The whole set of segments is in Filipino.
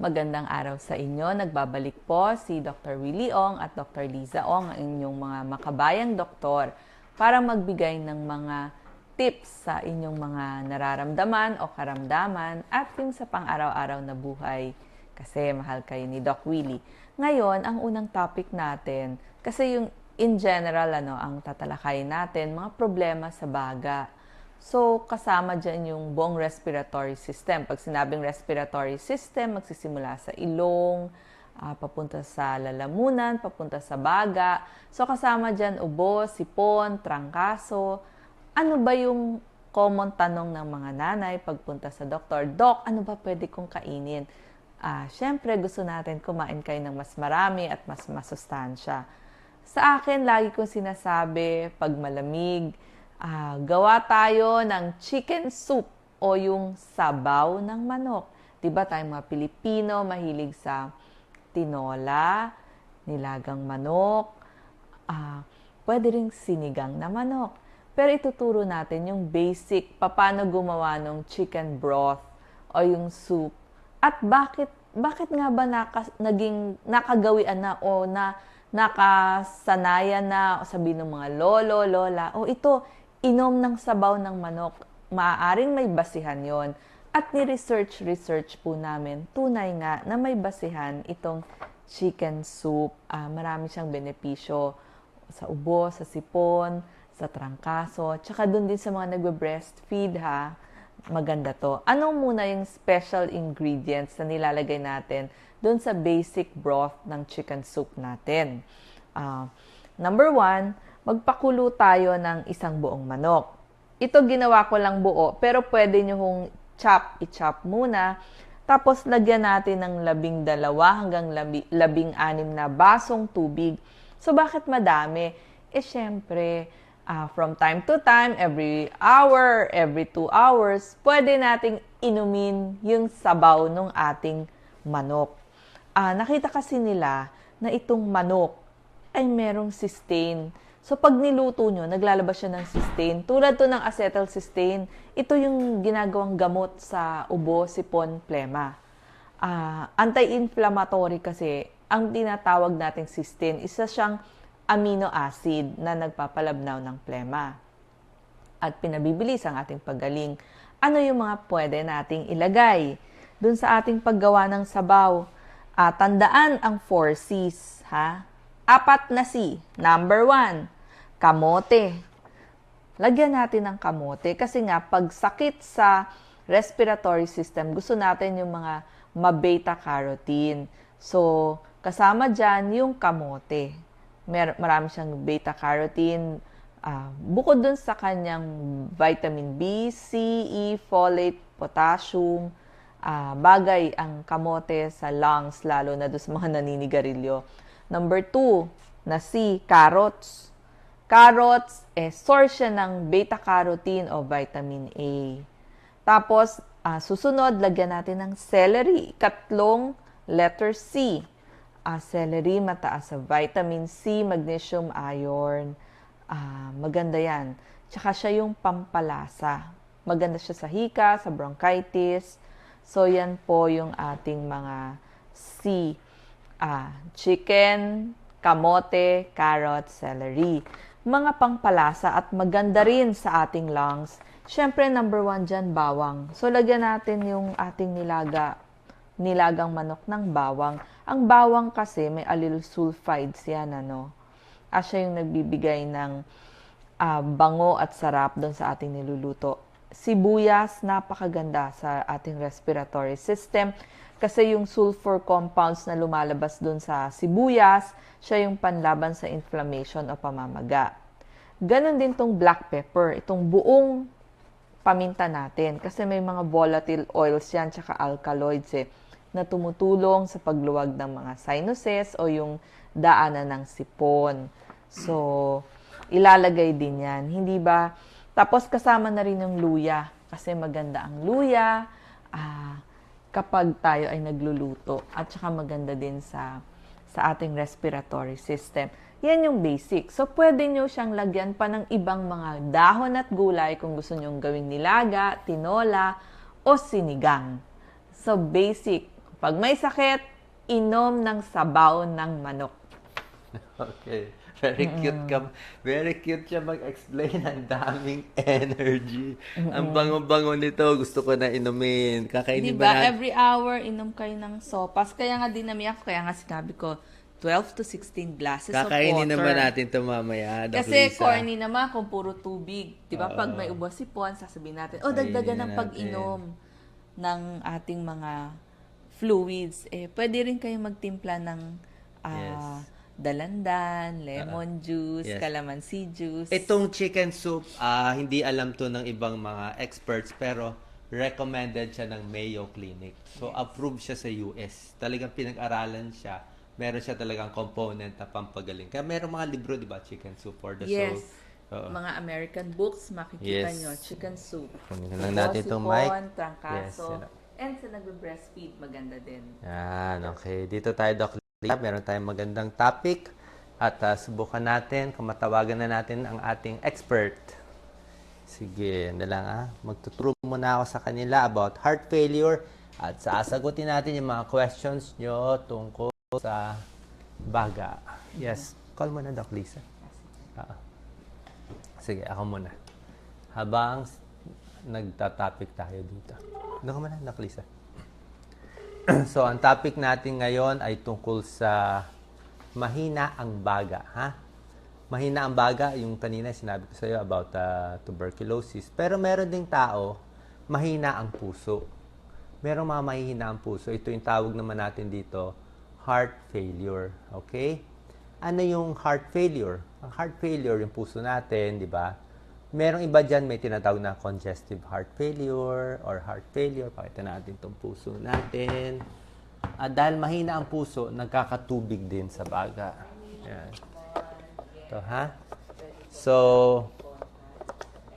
Magandang araw sa inyo. Nagbabalik po si Dr. Willie Ong at Dr. Liza Ong, ang inyong mga makabayang doktor, para magbigay ng mga tips sa inyong mga nararamdaman o karamdaman at yung sa pang-araw-araw na buhay kasi mahal kayo ni Doc Willie. Ngayon, ang unang topic natin, kasi yung in general, ano, ang tatalakayin natin, mga problema sa baga. So, kasama dyan yung buong respiratory system. Pag sinabing respiratory system, magsisimula sa ilong, uh, papunta sa lalamunan, papunta sa baga. So, kasama dyan ubo, sipon, trangkaso. Ano ba yung common tanong ng mga nanay pagpunta sa doktor? Dok, ano ba pwede kong kainin? Uh, Siyempre, gusto natin kumain kayo ng mas marami at mas masustansya. Sa akin, lagi kong sinasabi, pag malamig, uh, gawa tayo ng chicken soup o yung sabaw ng manok. 'Di ba tayong mga Pilipino mahilig sa tinola, nilagang manok, uh, pwede ring sinigang na manok. Pero ituturo natin yung basic, paano gumawa ng chicken broth o yung soup. At bakit bakit nga ba naka, naging nakagawian na o na nakasanayan na o sabi ng mga lolo, lola, o ito, inom ng sabaw ng manok, maaaring may basihan yon. At ni-research-research po namin, tunay nga na may basihan itong chicken soup. Uh, marami siyang benepisyo sa ubo, sa sipon, sa trangkaso, tsaka dun din sa mga nagbe-breastfeed ha. Maganda to. Ano muna yung special ingredients na nilalagay natin dun sa basic broth ng chicken soup natin? Uh, number one, magpakulo tayo ng isang buong manok. Ito ginawa ko lang buo, pero pwede nyo hong chop, i-chop muna. Tapos lagyan natin ng labing dalawa hanggang labi, labing anim na basong tubig. So bakit madami? Eh syempre, uh, from time to time, every hour, every two hours, pwede nating inumin yung sabaw ng ating manok. Uh, nakita kasi nila na itong manok ay merong sustain So, pag niluto nyo, naglalabas siya ng cysteine. Tulad to ng acetylcysteine, ito yung ginagawang gamot sa ubo, sipon, plema. Uh, anti-inflammatory kasi, ang tinatawag nating cysteine, isa siyang amino acid na nagpapalabnaw ng plema. At pinabibilis ang ating paggaling. Ano yung mga pwede nating ilagay? Doon sa ating paggawa ng sabaw, uh, tandaan ang 4 C's, ha? Apat na C. Number one, kamote. Lagyan natin ng kamote kasi nga pag sakit sa respiratory system, gusto natin yung mga ma-beta carotene. So, kasama dyan yung kamote. Mer marami siyang beta carotene. Uh, bukod dun sa kanyang vitamin B, C, E, folate, potassium, uh, bagay ang kamote sa lungs, lalo na doon sa mga naninigarilyo. Number two, na C, carrots. Carrots, eh, source siya ng beta-carotene o vitamin A. Tapos, uh, susunod, lagyan natin ng celery. Katlong letter C. Uh, celery, mataas sa vitamin C, magnesium, iron. Uh, maganda yan. Tsaka siya yung pampalasa. Maganda siya sa hika, sa bronchitis. So, yan po yung ating mga C ah, chicken, kamote, carrot, celery. Mga pangpalasa at maganda rin sa ating lungs. Siyempre, number one dyan, bawang. So, lagyan natin yung ating nilaga, nilagang manok ng bawang. Ang bawang kasi may allyl sulfides yan, ano. At siya yung nagbibigay ng uh, bango at sarap doon sa ating niluluto. Sibuyas, napakaganda sa ating respiratory system kasi yung sulfur compounds na lumalabas doon sa sibuyas, siya yung panlaban sa inflammation o pamamaga. Ganon din tong black pepper, itong buong paminta natin. Kasi may mga volatile oils yan, tsaka alkaloids eh, na tumutulong sa pagluwag ng mga sinuses o yung daanan ng sipon. So, ilalagay din yan. Hindi ba? Tapos kasama na rin yung luya. Kasi maganda ang luya. Ah, kapag tayo ay nagluluto at saka maganda din sa sa ating respiratory system. Yan yung basic. So, pwede nyo siyang lagyan pa ng ibang mga dahon at gulay kung gusto nyo gawing nilaga, tinola, o sinigang. So, basic. Pag may sakit, inom ng sabaw ng manok. Okay. Very cute ka. Very cute siya mag-explain. Ang daming energy. Ang bango-bango nito. Gusto ko na inumin. Kakainin Di ba natin? Every hour, inom kayo ng sopas. Kaya nga dinami ako. Kaya nga sinabi ko, 12 to 16 glasses Kakainin of water. naman natin ito mamaya. Kasi Lisa. corny naman kung puro tubig. Di ba? Pag may ubos si Pon, sasabihin natin, oh, dagdagan ng pag-inom ng ating mga fluids. Eh, pwede rin kayo magtimpla ng ah, Yes. Dalandan, lemon juice, Yes. calamansi juice. Itong chicken soup, ah, hindi alam to ng ibang mga experts, pero recommended siya ng Mayo Clinic. So, approved siya sa US. Talagang pinag-aralan siya. Meron siya talagang component na pampagaling. Kaya meron mga libro, di ba? Chicken soup for the yes. soul. Oo. Mga American books, makikita Yes. nyo. Chicken soup. Kunin lang natin itong mic. Trangkaso. Yes, and sa nagbe-breastfeed, maganda din. Yan, okay. Dito tayo, Doc. Meron tayong magandang topic. At ah, subukan natin, kung matawagan na natin ang ating expert. Sige, na lang ah. Magtuturo muna ako sa kanila about heart failure. At sasagutin natin yung mga questions nyo tungkol sa baga. Yes. Call mo na, Doc Lisa. Ah. Sige, ako muna. Habang nagta-topic tayo dito. Doon ka muna, Doc Lisa. so, ang topic natin ngayon ay tungkol sa mahina ang baga, ha? Mahina ang baga, yung kanina sinabi ko sa iyo about uh, tuberculosis. Pero meron ding tao, mahina ang puso. Merong mga mahihina ang puso. Ito yung tawag naman natin dito, heart failure. Okay? Ano yung heart failure? Ang heart failure, yung puso natin, di ba? Merong iba dyan, may tinatawag na congestive heart failure or heart failure. Pakita natin itong puso natin. At dahil mahina ang puso, nagkakatubig din sa baga. Yan. Ito, ha? So,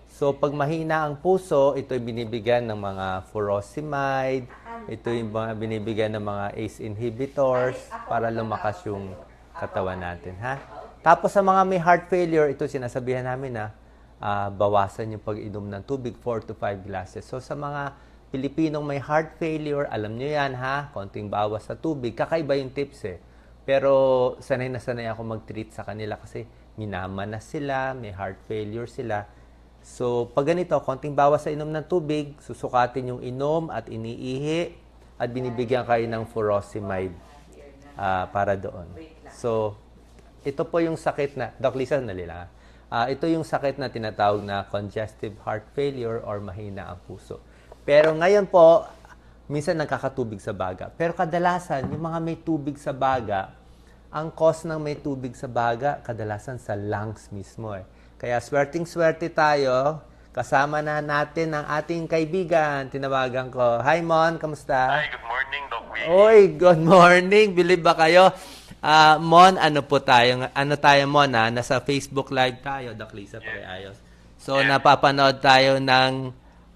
so pag mahina ang puso, ito binibigyan ng mga furosemide, ito yung mga binibigyan ng mga ACE inhibitors para lumakas yung katawan natin, ha? Tapos sa mga may heart failure, ito sinasabihan namin na ah, bawasan yung pag-inom ng tubig, 4 to 5 glasses. So sa mga Pilipinong may heart failure, alam nyo yan ha, konting bawas sa tubig. Kakaiba yung tips eh. Pero sanay na sanay ako mag-treat sa kanila kasi minama na sila, may heart failure sila. So, pag ganito, konting bawas sa inom ng tubig, susukatin yung inom at iniihi at binibigyan kayo ng furosemide ah, para doon. So, ito po yung sakit na, Doc Lisa, nali Ah, ito yung sakit na tinatawag na congestive heart failure or mahina ang puso. Pero ngayon po, minsan nagkakatubig sa baga. Pero kadalasan, yung mga may tubig sa baga, ang cause ng may tubig sa baga, kadalasan sa lungs mismo eh. Kaya swerting-swerte tayo. Kasama na natin ang ating kaibigan. Tinawagan ko. Hi, Mon. Kamusta? Hi, good morning, Doc Willie. Oy, good morning. Believe ba kayo? Ah, Mon, ano po tayo? Ano tayo, Mon, ha? Nasa Facebook Live tayo. Doc Lisa, pakiayos. So, napapanood tayo ng,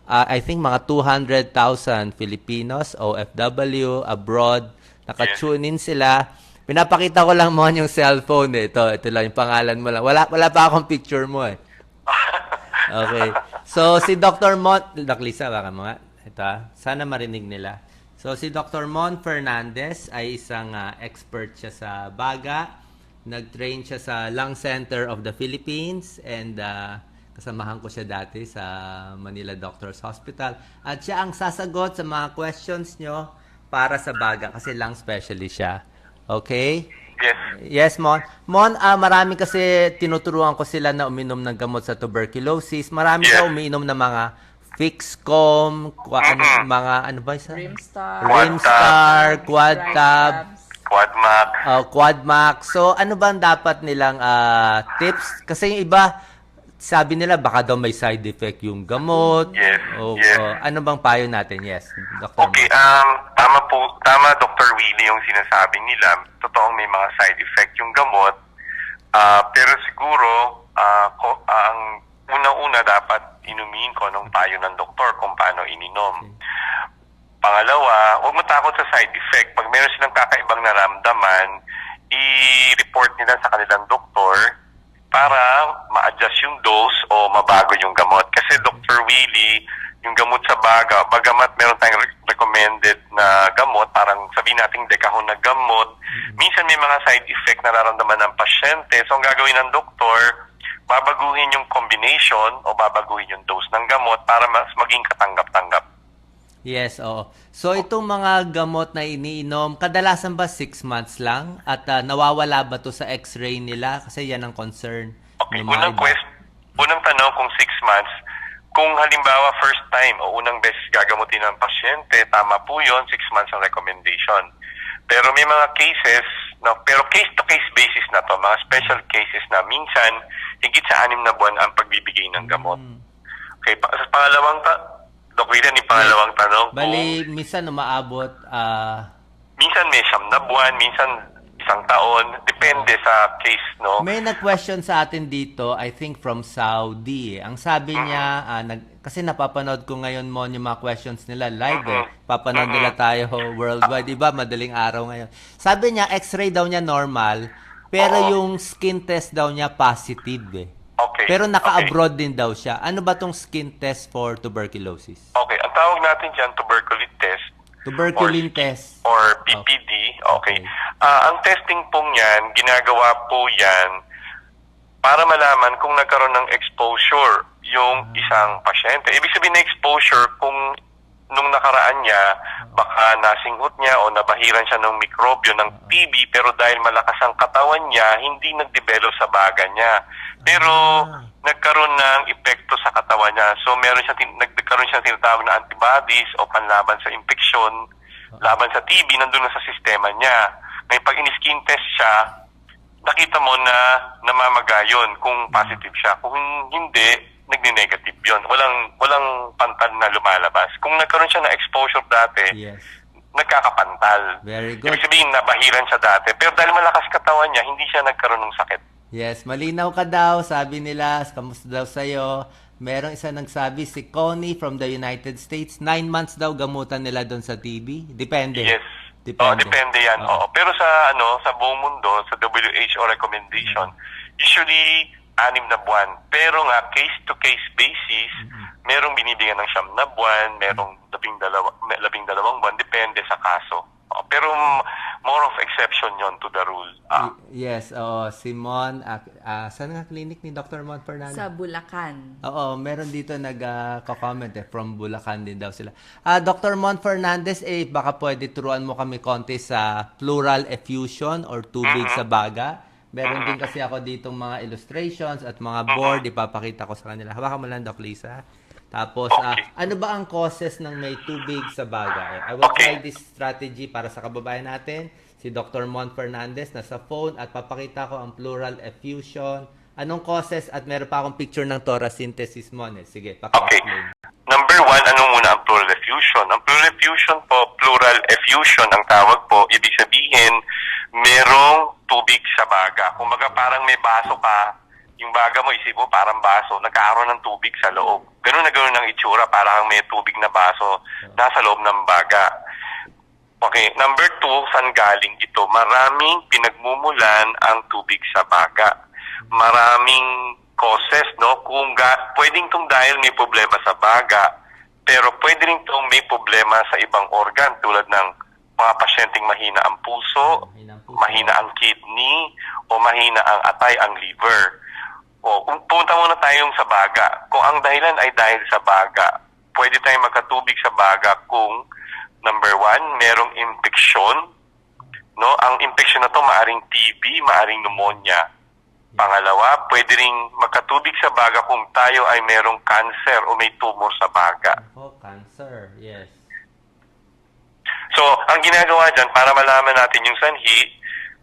ah, I think, mga 200,000 Filipinos, OFW, abroad. Nakatune in sila. Pinapakita ko lang, Mon, yung cellphone. Eh. Ito, ito lang yung pangalan mo lang. Wala, wala pa akong picture mo, eh. Okay. So, si Dr. Mon... Doc Lisa, baka mo nga. Ito, sana marinig nila. So, si Dr. Mon Fernandez ay isang ah, expert siya sa baga. Nag-train siya sa Lung Center of the Philippines and ah, kasamahan ko siya dati sa Manila Doctors Hospital. At siya ang sasagot sa mga questions nyo para sa baga kasi lung specialist siya. Okay? Yes. Yes, Mon. Mon, ah, marami kasi tinuturuan ko sila na uminom ng gamot sa tuberculosis. Marami Yes. ka uminom ng mga Fixcom, kwa, ano, mga ano ba isa? Rimstar. Rimstar, Quadtab, Quadmac. uh, Quadmax. So, ano ba ang dapat nilang ah, tips? Kasi yung iba, sabi nila baka daw may side effect yung gamot. Yes, O, yes. o, ano bang payo natin? Yes, Dr. Okay, um, tama po, tama Dr. Willie yung sinasabi nila. Totoong may mga side effect yung gamot. Ah, pero siguro, ah, ko, ah, ang una-una dapat inumin ko nung payo ng doktor kung paano ininom. Pangalawa, huwag matakot sa side effect. Pag meron silang kakaibang naramdaman, i-report nila sa kanilang doktor para ma-adjust yung dose o mabago yung gamot. Kasi Dr. Willie, yung gamot sa baga, bagamat meron tayong re- recommended na gamot, parang sabihin nating dekahon na gamot. Minsan may mga side effect na nararamdaman ng pasyente. So ang gagawin ng doktor, babaguhin yung combination o babaguhin yung dose ng gamot para mas maging katanggap-tanggap. Yes, oo. So itong mga gamot na iniinom, kadalasan ba 6 months lang? At ah, nawawala ba to sa x-ray nila? Kasi yan ang concern. Okay, unang quest, unang tanong kung six months, kung halimbawa first time o unang beses gagamutin ng pasyente, tama po yun, six months ang recommendation. Pero may mga cases, no, pero case-to-case basis na to, mga special cases na minsan, higit sa anim na buwan ang pagbibigay ng gamot. Hmm. Okay, pa- sa pangalawang, ta- Doc William, yung pangalawang tanong, kung Bali, minsan umaabot, ah, minsan may siyam na buwan, minsan isang taon, depende sa case, no? may nag-question sa atin dito, I think from Saudi. eh. Ang sabi niya, ah, nag, kasi napapanood ko ngayon mo yung mga questions nila live eh. Papanood nila tayo worldwide. Diba? Madaling araw ngayon. Sabi niya, x-ray daw niya normal, pero yung skin test daw niya positive eh. Okay. Pero okay. naka-abroad din daw siya. Ano ba tong skin test for tuberculosis? Okay, ang tawag natin dyan, tuberculosis test Tuberculin test. or PPD. Okay. Okay. Ah, ang testing pong yan, ginagawa po yan para malaman kung nagkaroon ng exposure yung isang pasyente. Ibig sabihin na exposure kung nung nakaraan niya, baka nasinghot niya o nabahiran siya ng mikrobyo ng TB pero dahil malakas ang katawan niya, hindi nag-develop sa baga niya. Pero Ah. nagkaroon ng epekto sa katawan niya. So meron siya nagkaroon siya ng tinatawag na antibodies o panlaban sa infeksyon, laban sa TB nandun na sa sistema niya. Ngayon pag in-skin test siya, nakita mo na namamaga yun kung positive siya. Kung hindi, nagne-negative yun. Walang walang pantal na lumalabas. Kung nagkaroon siya ng exposure dati, Yes. nagkakapantal. Very good. Ibig sabihin, nabahiran siya dati. Pero dahil malakas katawan niya, hindi siya nagkaroon ng sakit. Yes, malinaw ka daw, sabi nila, kamusta daw sa'yo. Merong isa nagsabi, si Connie from the United States, nine months daw gamutan nila doon sa TB. Depende. Yes. Depende. Oh, depende yan. Oo. Oo. Pero sa ano, sa buong mundo, sa WHO recommendation, usually anim na buwan. Pero nga case to case basis, merong binibigyan ng siyam na buwan, merong labing dalawa, labing dalawang buwan depende sa kaso. Oh, pero more of exception yon to the rule. Ah, yes, oo. Simon, ah, ah, saan nga clinic ni Dr. Mon Fernandez? Sa Bulacan. Oo, meron dito nag-comment eh, from Bulacan din daw sila. Ah, Dr. Mon Fernandez, eh, baka pwede turuan mo kami konti sa pleural effusion or tubig sa baga. Meron din kasi ako ditong mga illustrations at mga board, ipapakita ko sa kanila. Hawakan mo lang, Doc Lisa. Tapos, ah, Okay. ano ba ang causes ng may tubig sa baga? I will Okay. try this strategy para sa kababayan natin. Si Dr. Mon Fernandez nasa phone at papakita ko ang pleural effusion. Anong causes at meron pa akong picture ng thoracentesis mo. Eh. Sige, Okay. paki-explain. Number one, ano muna ang pleural effusion? Ang pleural effusion po, pleural effusion ang tawag po, ibig sabihin, merong tubig sa baga. Kung maga parang may baso ka, yung baga mo, isip mo parang baso, nagkakaroon ng tubig sa loob. Ganun na ganun ang itsura, parang may tubig na baso nasa loob ng baga. Okay, number two, saan galing ito? Maraming pinagmumulan ang tubig sa baga. Maraming causes, no? Kung ga, pwedeng tong dahil may problema sa baga, pero pwede rin tong may problema sa ibang organ tulad ng mga pasyenteng mahina ang puso, Mahina ang puso. mahina ang kidney, o mahina ang atay, ang liver. O, kung punta muna tayong sa baga. Kung ang dahilan ay dahil sa baga, pwede tayong magkatubig sa baga kung number one, merong infeksyon. No? Ang infeksyon na to maaring TB, maaring pneumonia. Pangalawa, pwede ring magkatubig sa baga kung tayo ay merong cancer o may tumor sa baga. Oh, cancer. Yes. Ang ginagawa dyan, para malaman natin yung sanhi,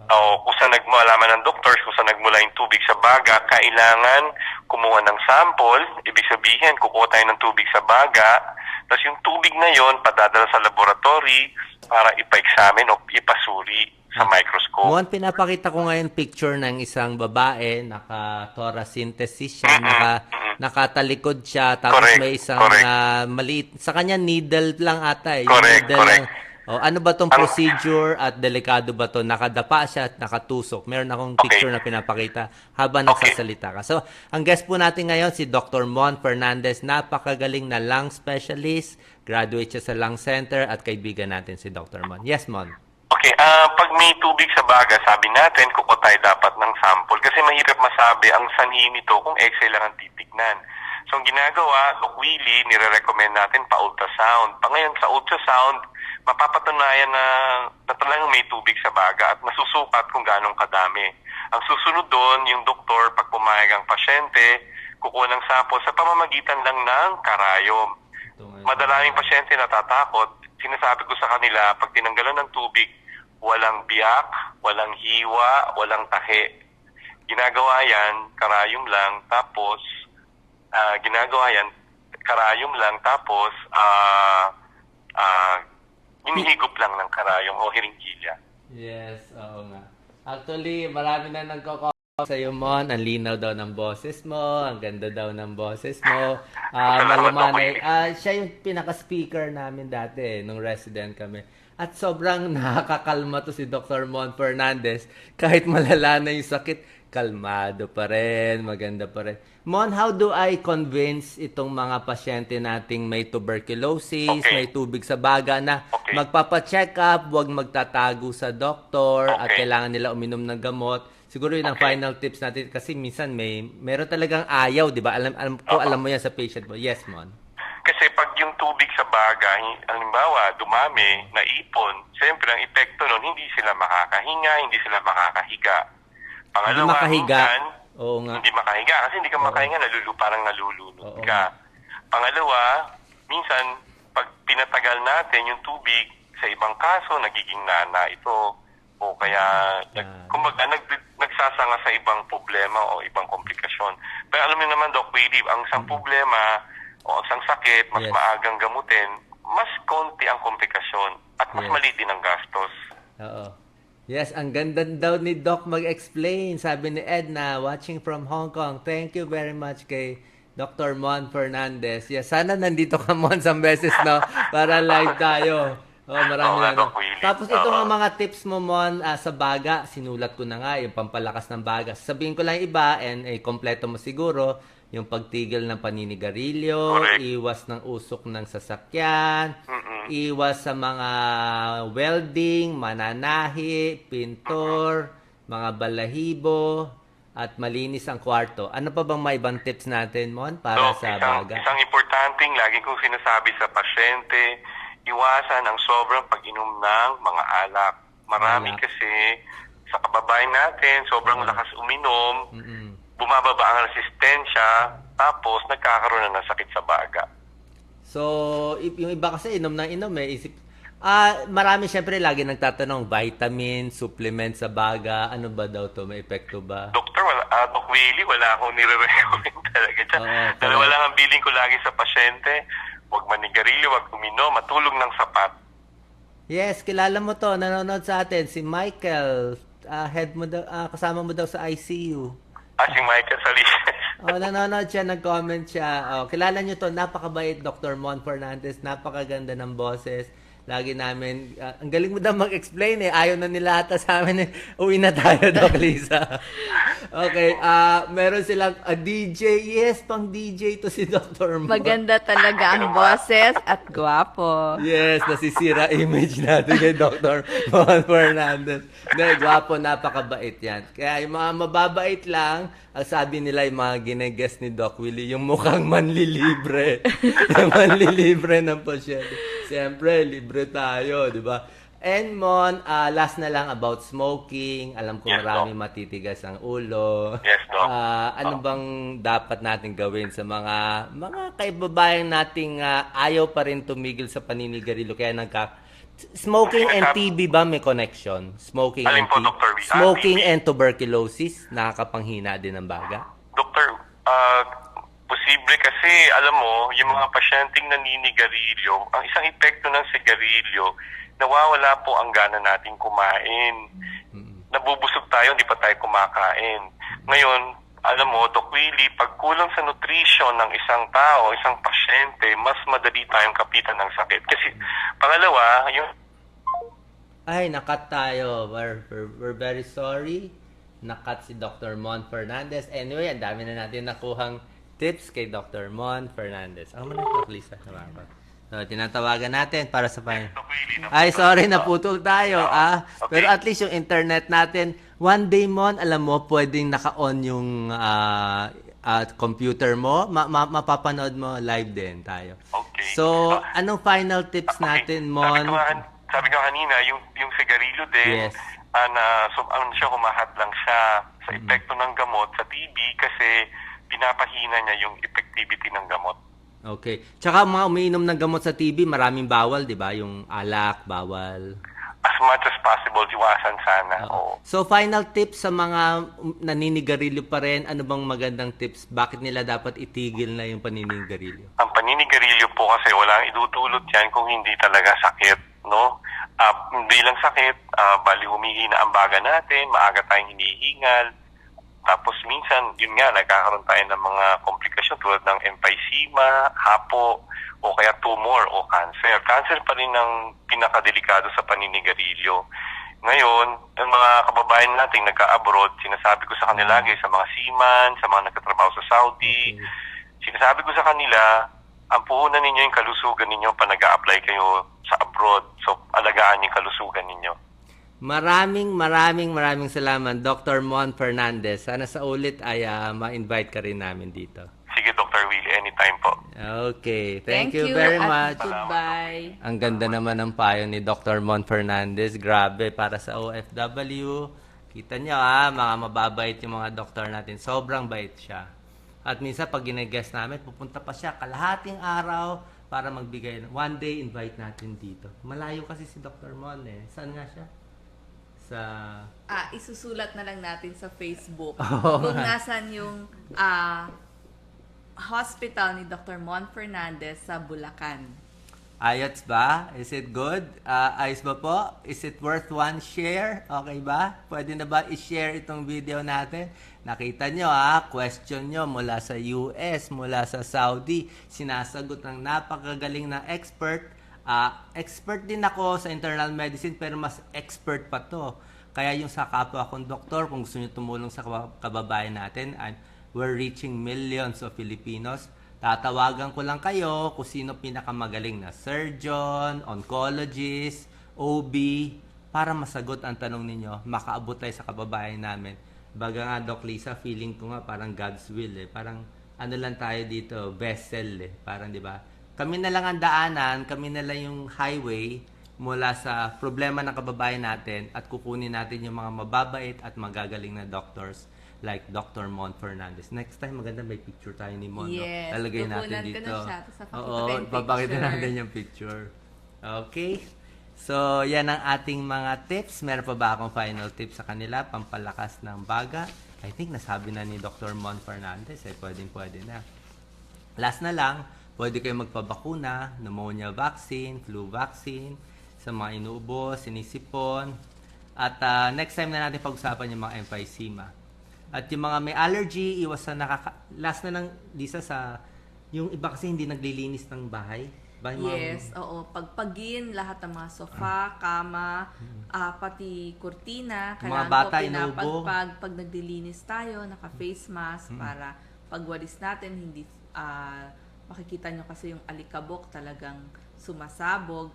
o kung saan nagmalaman ng doctors, kung saan nagmula yung tubig sa baga, kailangan kumuha ng sample, ibig sabihin, kukuha tayo ng tubig sa baga, tapos yung tubig na yon padadala sa laboratory para ipa-examine o ipasuri sa microscope. Mon, pinapakita ko ngayon picture ng isang babae, naka-thoracentesis siya, Mm-mm, naka, nakatalikod siya, tapos Correct, may isang correct. ah, maliit, sa kanya needle lang ata eh. Correct, needle correct. lang, Oh, ano ba tong procedure at delikado ba to? Nakadapa siya at nakatusok. Meron akong Okay. picture na pinapakita habang Okay. nagsasalita ka. So, ang guest po natin ngayon si Dr. Mon Fernandez, napakagaling na lung specialist, graduate siya sa lung center at kaibigan natin si Dr. Mon. Yes, Mon. Okay, ah pag may tubig sa baga, sabi natin, kuko tayo dapat ng sample. Kasi mahirap masabi ang sanhi nito kung Excel lang ang titignan. So, ang ginagawa, Doc Willie, nire-recommend natin pa-ultrasound. Pa ngayon, sa ultrasound, mapapatunayan na, na talagang may tubig sa baga at masusukat kung ganong kadami. Ang susunod doon, yung doktor, pag pumayag ang pasyente, kukuha ng sample sa pamamagitan lang ng karayom. Madalaming pasyente natatakot. Sinasabi ko sa kanila, pag tinanggalan ng tubig, walang biyak, walang hiwa, walang tahi. Ginagawa yan, karayom lang, tapos, ah, ginagawa yan, karayom lang, tapos, ah, ah, hinihigop lang ng karayom o hiringgilya. Yes, oo nga. Actually, marami na nagko sa iyo, Mon. Ang linaw daw ng boses mo. Ang ganda daw ng boses mo. Ah, malumanay. Ah, siya yung pinaka-speaker namin dati, eh, nung resident kami. At sobrang nakakakalma to si Dr. Mon Fernandez. Kahit malala na yung sakit, kalmado pa rin, maganda pa rin. Mon, how do I convince itong mga pasyente nating may tuberculosis, Okay. may tubig sa baga na Okay. magpapa-check up, huwag magtatago sa doktor at Okay. kailangan nila uminom ng gamot. Siguro yun ang Okay. final tips natin kasi minsan may meron talagang ayaw, 'di ba? Alam alam ko Oo. alam mo yan sa patient mo. Yes, Mon. Kasi pag yung tubig sa baga, halimbawa, dumami, naipon, siyempre ang epekto nun, hindi sila makakahinga, hindi sila makakahiga. Pangalawa, Hindi makahiga. minsan, Oo nga. hindi makahiga. Kasi hindi ka makahinga, nalulu, parang nalulunod Oo. ka. Pangalawa, minsan, pag pinatagal natin yung tubig, sa ibang kaso, nagiging nana ito. O kaya, nag, Ah. kumbaga, nag, nagsasanga sa ibang problema o ibang komplikasyon. Pero alam niyo naman, Doc Willie, ang isang problema o isang sakit, mas Yes. maagang gamutin, mas konti ang komplikasyon at mas Yes. maliit din ang gastos. Oo. Yes, ang ganda daw ni Doc mag-explain. Sabi ni Edna, watching from Hong Kong. Thank you very much kay Dr. Mon Fernandez. Yes, sana nandito ka Mon sa beses, no? Para live tayo. Oh, marami na. no? Tapos ito nga mga tips mo, Mon, ah, sa baga. Sinulat ko na nga, yung pampalakas ng baga. Sabihin ko lang iba, and eh, kompleto mo siguro, yung pagtigil ng paninigarilyo, Correct. iwas ng usok ng sasakyan, Mm-mm. iwas sa mga welding, mananahi, pintor, mga balahibo, at malinis ang kwarto. Ano pa bang may ibang tips natin, Mon, para So, sa isang, baga? isang importanteng lagi kong sinasabi sa pasyente, iwasan ang sobrang pag-inom ng mga alak. Marami Alak. kasi sa kababayan natin, sobrang Oo. lakas uminom, Mm-mm. bumababa ang resistensya, tapos nagkakaroon na ng sakit sa baga. So, yung iba kasi inom ng inom eh. Isip, ah, marami syempre lagi nagtatanong, vitamin, supplement sa baga, ano ba daw to? May epekto ba? Doktor, wala, uh, Doc Willie, wala akong nire-recommend talaga dyan. Oo, Dalawa lang ang billing ko lagi sa pasyente, huwag manigarilyo, huwag uminom, matulog ng sapat. Yes, kilala mo to, nanonood sa atin, si Michael, ah, head mo daw, ah, kasama mo daw sa ICU. Ah, si Michael Salinas. Oh, nanonood siya, nag-comment siya. Oh, kilala niyo to, napakabait Dr. Mon Fernandez, napakaganda ng boses. Lagi namin, ah, ang galing mo daw mag-explain eh. Ayaw na nila ata sa amin eh. Uwi na tayo, Doc Lisa. okay, ah meron silang a DJ. Yes, pang DJ to si Dr. Mon. Maganda talaga ang boses at gwapo. Yes, nasisira image natin kay Dr. Juan Fernandez. Hindi, gwapo, napakabait yan. Kaya yung mga mababait lang, ang sabi nila yung mga gineguess ni Doc Willie, yung mukhang manlilibre. yung manlilibre ng pasyente. Siyempre, libre tayo, di ba? And Mon, ah, last na lang about smoking. Alam ko Yes, marami Doc. matitigas ang ulo. Yes, Doc. Ah, ano bang dapat natin gawin sa mga mga kaibabayan nating ah, ayaw pa rin tumigil sa paninigarilyo kaya nagka Smoking and TB ba may connection? Smoking Alin and po? Dr. Smoking and tuberculosis nakakapanghina din ng baga? Doktor, ah, posible kasi, alam mo, yung mga pasyenteng naninigarilyo, ang isang epekto ng sigarilyo, nawawala po ang gana nating kumain. Nabubusog tayo, hindi pa tayo kumakain. Ngayon, alam mo, Doc Willie, pag kulang sa nutrition ng isang tao, isang pasyente, mas madali tayong kapitan ng sakit. Kasi, pangalawa, yung Ay, nakat tayo. We're, we're, we're very sorry. Nakat si Dr. Mon Fernandez. Anyway, ang dami na natin nakuhang tips kay Dr. Mon Fernandez. Ako man Doc Lisa. Tama ba? So, tinatawagan natin para sa no? Ay, sorry, naputol tayo. Ah. Pero at least yung internet natin, one day, Mon, alam mo, pwedeng naka-on yung ah, ah, computer mo. Ma- ma- mapapanood mo live din tayo. Okay. So, Ah, anong final tips natin, Sabi Mon? ko, sabi ko kanina, yung, yung sigarilyo din, Yes. ah, na, so, ano siya, humahat lang siya sa epekto ng gamot sa TB kasi pinapahina niya yung effectivity ng gamot. Okay. Tsaka mga umiinom ng gamot sa TB, maraming bawal, di ba? Yung alak, bawal. As much as possible, iwasan sana. Oo. So, final tips sa mga naninigarilyo pa rin, ano bang magandang tips? Bakit nila dapat itigil na yung paninigarilyo? Ang paninigarilyo po kasi walang idudulot yan kung hindi talaga sakit, no? Ah, hindi lang sakit, ah, bali humihina ang baga natin, maaga tayong hinihingal, tapos minsan, yun nga, nagkakaroon tayo ng mga komplikasyon tulad ng emphysema, hapo, o kaya tumor o cancer. Cancer pa rin ang pinakadelikado sa paninigarilyo. Ngayon, ang mga kababayan nating nagka-abroad, sinasabi ko sa kanila lagi sa mga seaman, sa mga nagtatrabaho sa Saudi, sinasabi ko sa kanila, ang puhunan ninyo yung kalusugan ninyo pa nag apply kayo sa abroad. So, alagaan yung kalusugan ninyo. Maraming, maraming, maraming salamat, Dr. Mon Fernandez. Sana sa ulit ay ah, ma-invite ka rin namin dito. Sige, Dr. Willie, anytime po. Okay. Thank, you, very at much. Goodbye. Ang ganda naman ng payo ni Dr. Mon Fernandez. Grabe, para sa OFW. Kita nyo ah, mga mababait yung mga doktor natin. Sobrang bait siya. At minsan pag ginagest namin, pupunta pa siya kalahating araw para magbigay. One day, invite natin dito. Malayo kasi si Dr. Mon eh. Saan nga siya? Sa... Ah, isusulat na lang natin sa Facebook Oo kung nasan yung ah, hospital ni Dr. Mon Fernandez sa Bulacan. Ayos ba? Is it good? Ah, ayos ba po? Is it worth one share? Okay ba? Pwede na ba i-share itong video natin? Nakita nyo ha, question nyo mula sa US, mula sa Saudi, sinasagot ng napakagaling na expert. Ah, expert din ako sa internal medicine pero mas expert pa to. Kaya yung sa kapwa kong doktor, kung gusto nyo tumulong sa kaba- kababayan natin, and we're reaching millions of Filipinos. Tatawagan ko lang kayo kung sino pinakamagaling na surgeon, oncologist, OB, para masagot ang tanong ninyo, makaabot tayo sa kababayan namin. Baga nga, Doc Lisa, feeling ko nga parang God's will eh. Parang ano lang tayo dito, vessel eh. Parang di ba? Kami na lang ang daanan, kami na lang yung highway mula sa problema ng kababayan natin at kukunin natin yung mga mababait at magagaling na doctors like Dr. Mon Fernandez. Next time, maganda may picture tayo ni Mon. no? Yes, Lalagay natin dito. na siya, Oo, papakita natin yung picture. Okay? So, yan ang ating mga tips. Meron pa ba akong final tips sa kanila? Pampalakas ng baga. I think nasabi na ni Dr. Mon Fernandez. Eh, pwedeng pwede na. Last na lang, pwede kayo magpabakuna, pneumonia vaccine, flu vaccine, sa mga inuubo, sinisipon. At ah, next time na natin pag-usapan yung mga emphysema. At yung mga may allergy, iwas sa nakaka... Last na lang, Lisa, sa... Yung iba kasi hindi naglilinis ng bahay. Mga- Yes, oo. Pagpagin, lahat ng mga sofa, kama, ah, pati kurtina, kailangan mga bata, ko pinapagpag pag naglilinis tayo, naka-face mask para pagwalis natin, hindi ah, makikita nyo kasi yung alikabok talagang sumasabog.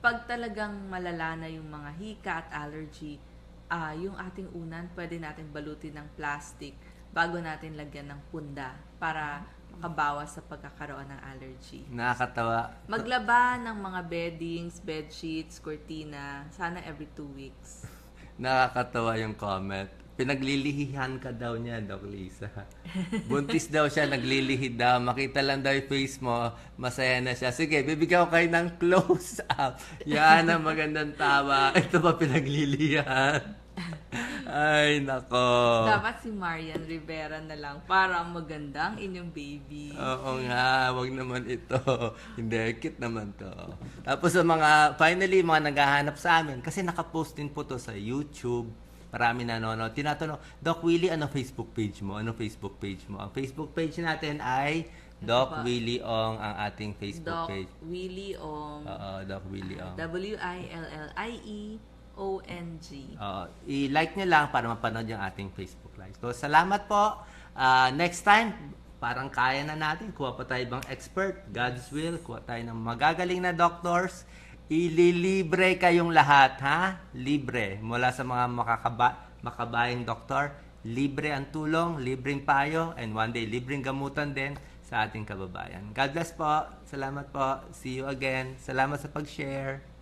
Pag talagang malala na yung mga hika at allergy, ah, yung ating unan, pwede natin balutin ng plastic bago natin lagyan ng punda para makabawas sa pagkakaroon ng allergy. Nakakatawa. Maglaba ng mga beddings, bed sheets, cortina, sana every two weeks. Nakakatawa yung comment. Pinaglilihihan ka daw niya, Doc Lisa. Buntis daw siya, naglilihid daw. Makita lang daw yung face mo, masaya na siya. Sige, bibigyan ko kayo ng close-up. Yan ang magandang tawa. Ito ba pinaglilihan? Ay, nako. Dapat si Marian Rivera na lang para magandang inyong baby. Oo nga, wag naman ito. Hindi, cute naman to. Tapos sa mga, finally, mga naghahanap sa amin, kasi nakapost din po to sa YouTube. Marami nanonood. Tinatanong, Doc Willie, ano Facebook page mo? Ano Facebook page mo? Ang Facebook page natin ay Doc? Willie Ong ang ating Facebook Doc page. Willie Ong Oo, Doc Willie Ong. W-I-L-L-I-E O-N-G. Oo, i-like nyo lang para mapanood yung ating Facebook Live. So, salamat po. Ah, next time, parang kaya na natin. Kuha pa tayo ibang expert. God's will. Kuha tayo ng magagaling na doctors. Ililibre kayong lahat, ha? Libre. Mula sa mga makakaba makabayang doktor. Libre ang tulong, libreng payo, and one day, libreng gamutan din sa ating kababayan. God bless po. Salamat po. See you again. Salamat sa pag-share.